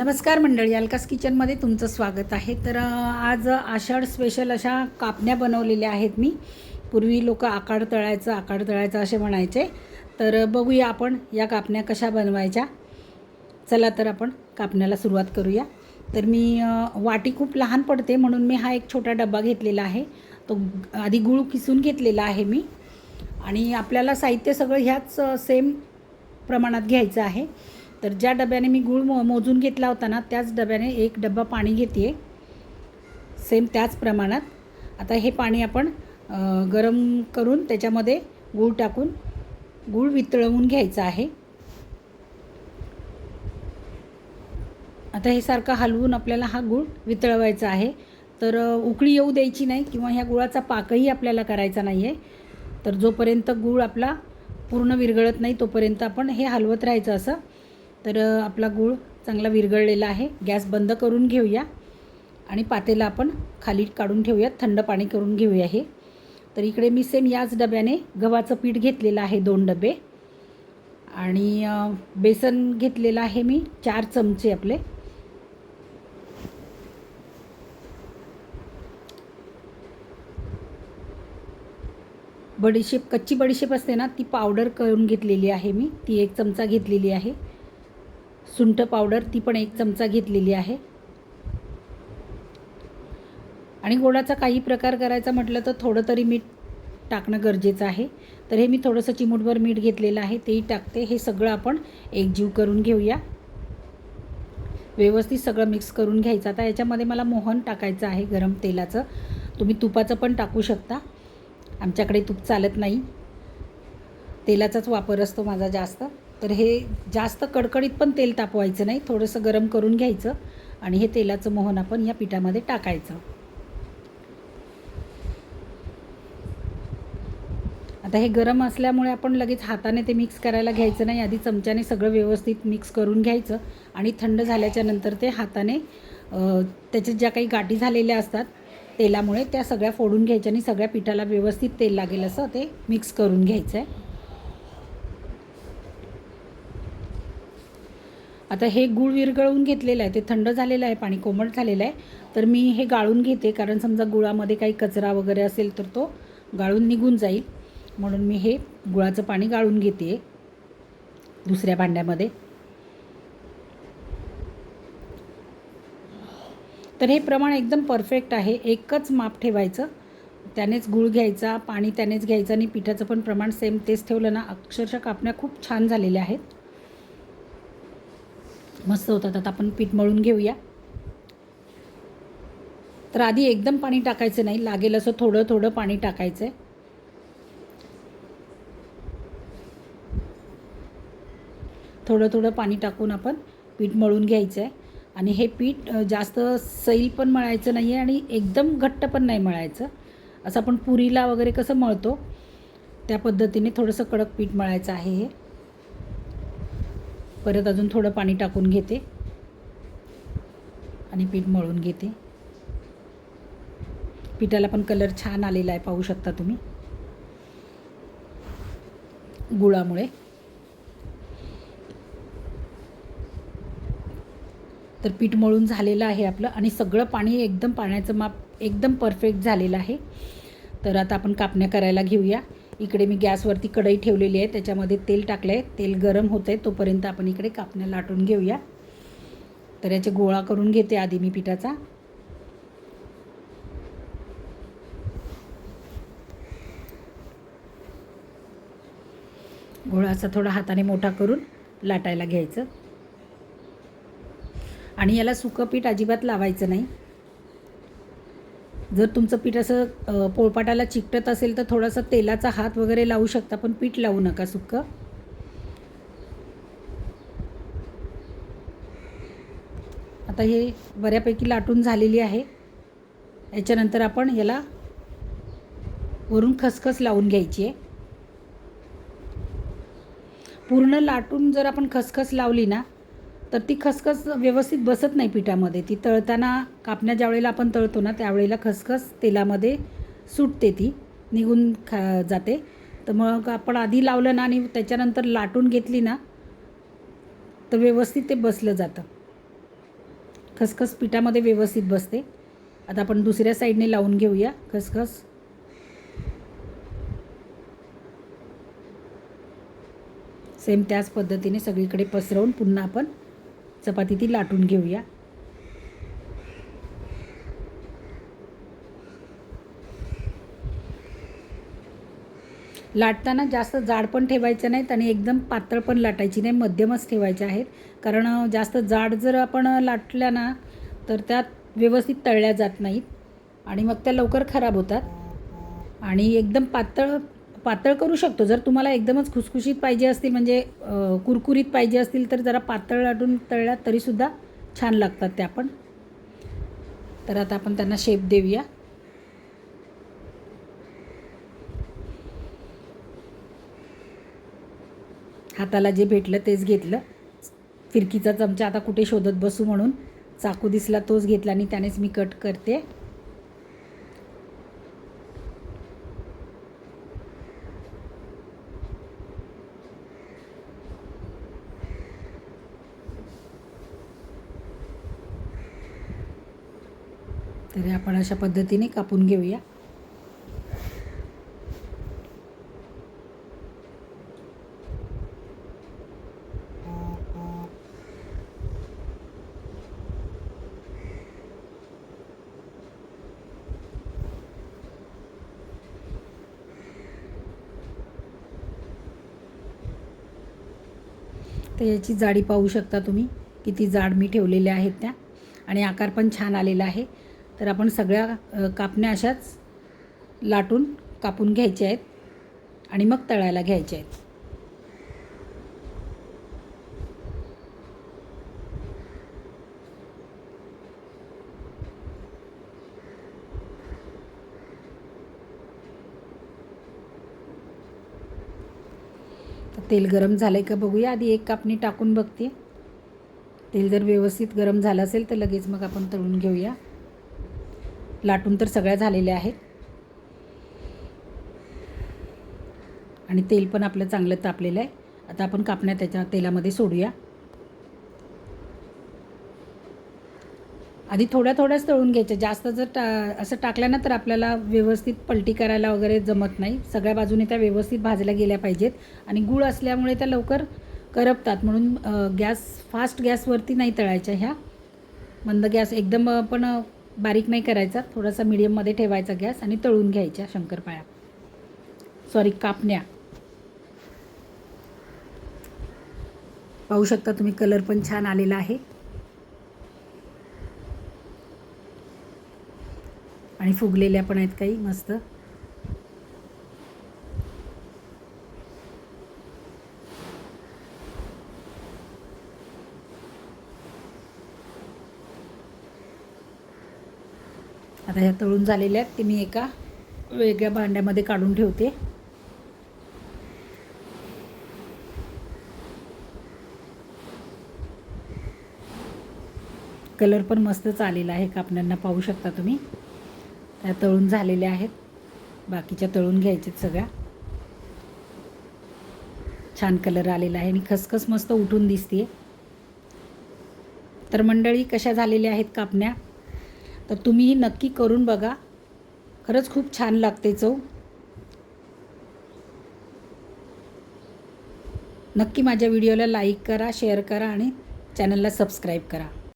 नमस्कार मंडळी अलकास किचनमध्ये तुमचं स्वागत आहे. तर आज आषाढ स्पेशल अशा कापण्या बनवलेल्या आहेत मी. पूर्वी लोक आकाड तळायचं आकाड तळायचं असे म्हणायचे. तर बघूया आपण या कापण्या कशा बनवायच्या. चला तर आपण कापण्याला सुरुवात करूया. तर मी वाटी खूप लहान पडते म्हणून मी हा एक छोटा डबा घेतलेला आहे. तो आधी गूळ किसून घेतलेला आहे मी. आणि आपल्याला साहित्य सगळं ह्याच सेम प्रमाणात घ्यायचं आहे. तर ज्या डब्याने मी गूळ मो मोजून घेतला होता ना त्याच डब्याने एक डबा पाणी घेते सेम त्याच प्रमाणात. आता हे पाणी आपण गरम करून त्याच्यामध्ये गूळ टाकून गूळ वितळवून घ्यायचं आहे. आता हे सारखं हलवून आपल्याला हा गूळ वितळवायचा आहे. तर उकळी येऊ द्यायची नाही किंवा ह्या गुळाचा पाकही आपल्याला करायचा नाही आहे तर जोपर्यंत गूळ आपला पूर्ण विरघळत नाही तोपर्यंत आपण हे हलवत राहायचं असं तर आपला गूळ चांगला विरघळलेला आहे. गॅस बंद करून घेऊया आणि पातेला आपण खाली काढून ठेवूया थंड पाणी करून घेऊया हे. तर इकडे मी सेम याच डब्याने गव्हाचं पीठ घेतलेलं आहे दोन डबे. आणि बेसन घेतलेलं आहे मी चार चमचे आपले. बडीशेप कच्ची बडीशेप असते ना ती पावडर करून घेतलेली आहे मी. ती एक चमचा घेतलेली आहे. सुंठ पावडर ती पण एक चमचा घेतलेली आहे. आणि गोडाचा काही प्रकार करायचा म्हटलं तर थोडं तरी मीठ टाकणं गरजेचं आहे. तर हे मी थोडंसं चिमूटभर मीठ घेतलेलं आहे तेही टाकते. हे सगळं आपण एकजीव करून घेऊया. व्यवस्थित सगळं मिक्स करून घ्यायचं. आता याच्यामध्ये मला मोहन टाकायचं आहे गरम तेलाचं. तुम्ही तुपाचं पण टाकू शकता. आमच्याकडे तूप चालत नाही. तेलाचाच वापर असतो माझा जास्त. तर हे जास्त कडकडीत पण तेल तापवायचं नाही थोडंसं गरम करून घ्यायचं आणि हे तेलाचं मोहन आपण या पिठामध्ये टाकायचं. आता हे गरम असल्यामुळे आपण लगेच हाताने ते मिक्स करायला घ्यायचं नाही आधी चमच्याने सगळं व्यवस्थित मिक्स करून घ्यायचं आणि थंड झाल्याच्यानंतर ते हाताने त्याच्यात ज्या काही गाठी झालेल्या असतात तेलामुळे त्या सगळ्या फोडून घ्यायच्या आणि सगळ्या पिठाला व्यवस्थित तेल लागेल असं ते मिक्स करून घ्यायचं आहे आता हे गूळ विरघळवून घेतलेलं आहे ते थंड झालेलं आहे पाणी कोमट झालेलं आहे. तर मी हे गाळून घेते कारण समजा गुळामध्ये काही कचरा वगैरे असेल तर तो गाळून निघून जाईल. म्हणून मी हे गुळाचं पाणी गाळून घेते दुसऱ्या भांड्यामध्ये. तर हे प्रमाण एकदम परफेक्ट आहे एकच माप ठेवायचं. त्यानेच गूळ घ्यायचा पाणी त्यानेच घ्यायचं आणि पिठाचं पण प्रमाण सेम तेच ठेवलं ना अक्षरशः कापण्या खूप छान झालेल्या आहेत. मस्त होतात. आता आपण पीठ मळून घेऊया. तर आधी एकदम पाणी टाकायचं नाही. लागेल असं थोडं थोडं पाणी टाकायचं आहे. थोडं थोडं पाणी टाकून आपण पीठ मळून घ्यायचं आहे. आणि हे पीठ जास्त सैल पण मळायचं नाही आहे आणि एकदम घट्ट पण नाही मळायचं. असं आपण पुरीला वगैरे कसं मळतो त्या पद्धतीने थोडंसं कडक पीठ मळायचं आहे हे. परत अजून थोडं पाणी टाकून घेते. आणि पीठ मळून घेते. पिठाला पण कलर छान आलेला आहे पाहू शकता तुम्ही. गुळामुळे. तर पीठ मळून झालेलं आहे आपलं आणि सगळं पाणी एकदम पाण्याचं माप एकदम परफेक्ट झालेलं आहे. तर आता आपण कापण्या करायला घेऊया. इकडे मी गॅसवरती कढई ठेवलेली आहे त्याच्यामध्ये तेल टाकलं आहे तेल गरम होतं आहे तोपर्यंत आपण इकडे कापण्या लाटून घेऊया. तर याचे गोळा करून घेते आधी मी पिठाचा. गोळाचा थोडा हाताने मोठा करून लाटायला घ्यायचं. आणि याला सुकं पीठ अजिबात लावायचं नाही. जर तुमचं पीठ असं पोळपाटाला चिकटत असेल तर थोडासा तेलाचा हात वगैरे लावू शकता पण पीठ लावू नका सुक्कं. आता हे बऱ्यापैकी लाटून झालेली आहे. याच्यानंतर आपण याला वरून खसखस लावून घ्यायची आहे. पूर्ण लाटून जर आपण खसखस लावली ना तर ती खसखस व्यवस्थित बसत नाही पिठामध्ये. ती तळताना कापण्या ज्या वेळेला आपण तळतो ना त्यावेळेला खसखस तेलामध्ये सुटते ती निघून खा जाते. तर मग आपण आधी लावलं ना आणि त्याच्यानंतर लाटून घेतली ना तर व्यवस्थित ते बसलं जातं. खसखस पिठामध्ये व्यवस्थित बसते. आता आपण दुसऱ्या साईडने लावून घेऊया खसखस. सेम त्याच पद्धतीने सगळीकडे पसरवून पुन्हा आपण चपाती ती लाटून घेऊया. लाटताना जास्त जाड पण ठेवायचं नाहीत आणि एकदम पातळ पण लाटायची नाही मध्यमच ठेवायचे आहेत. कारण जास्त जाड जर आपण लाटल्या ना तर त्यात व्यवस्थित तळल्या जात नाहीत आणि मग त्या लवकर खराब होतात. आणि एकदम पातळ पातळ करू शकतो. जर तुम्हाला एकदमच खुसखुशीत पाहिजे असतील म्हणजे कुरकुरीत पाहिजे असतील तर जरा पातळ लाटून तळल्या तरीसुद्धा छान लागतात त्या पण. तर आता आपण त्यांना शेप देऊया. हाताला जे भेटलं तेच घेतलं. फिरकीचा चमचा आता कुठे शोधत बसू म्हणून. चाकू दिसला तोच घेतला आणि त्यानेच मी कट करते. तरी आपण अशा पद्धतीने कापून घेऊया. तर याची जाडी पाहू शकता तुम्ही किती जाड मी ठेवलेल्या आहेत त्या. आणि आकार पण छान आलेला आहे. तर आपण सगळ्या कापण्या अशाच लाटून कापून घ्यायच्या आहेत आणि मग तळायला घ्यायच्या आहेत. तेल गरम झालं आहे का बघूया. आधी एक कापणी टाकून बघते. तेल जर व्यवस्थित गरम झालं असेल तर लगेच मग आपण तळून घेऊया. लाटून तर सगळ्या झालेल्या आहेत. आणि तेल पण आपलं चांगलं तापलेलं आहे. आता आपण कापण्या त्याच्या तेलामध्ये सोडूया. आधी थोड्या थोड्याच तळून घ्यायच्या. जास्त जर टा असं टाकलं ना तर आपल्याला व्यवस्थित पलटी करायला वगैरे जमत नाही. सगळ्या बाजूने त्या व्यवस्थित भाजल्या गेल्या पाहिजेत. आणि गूळ असल्यामुळे त्या लवकर करपतात. म्हणून गॅस फास्ट गॅसवरती नाही तळायच्या ह्या. मंद गॅस एकदम पण बारीक नाही करायचा थोडासा मिडियममध्ये ठेवायचा गॅस आणि तळून घ्यायच्या शंकरपाळ्या. सॉरी कापण्या. पाहू शकता तुम्ही कलर पण छान आलेला आहे. आणि फुगलेल्या पण आहेत काही मस्त. आता ह्या तळून झालेल्या आहेत. ते मी एका वेगळ्या भांड्यामध्ये काढून ठेवते. कलर पण मस्तच आलेला आहे. कापण्यांना पाहू शकता तुम्ही. त्या तळून झालेल्या आहेत. बाकीच्या तळून घ्यायच्यात सगळ्या. छान कलर आलेला आहे आणि खसखस मस्त उठून दिसते तर मंडळी कशा झालेल्या आहेत कापण्या? तर तुम्हीही नक्की करून बघा. खरंच खूप छान लागते चव. नक्की माझ्या व्हिडिओला लाईक करा शेअर करा आणि चॅनलला सबस्क्राईब करा.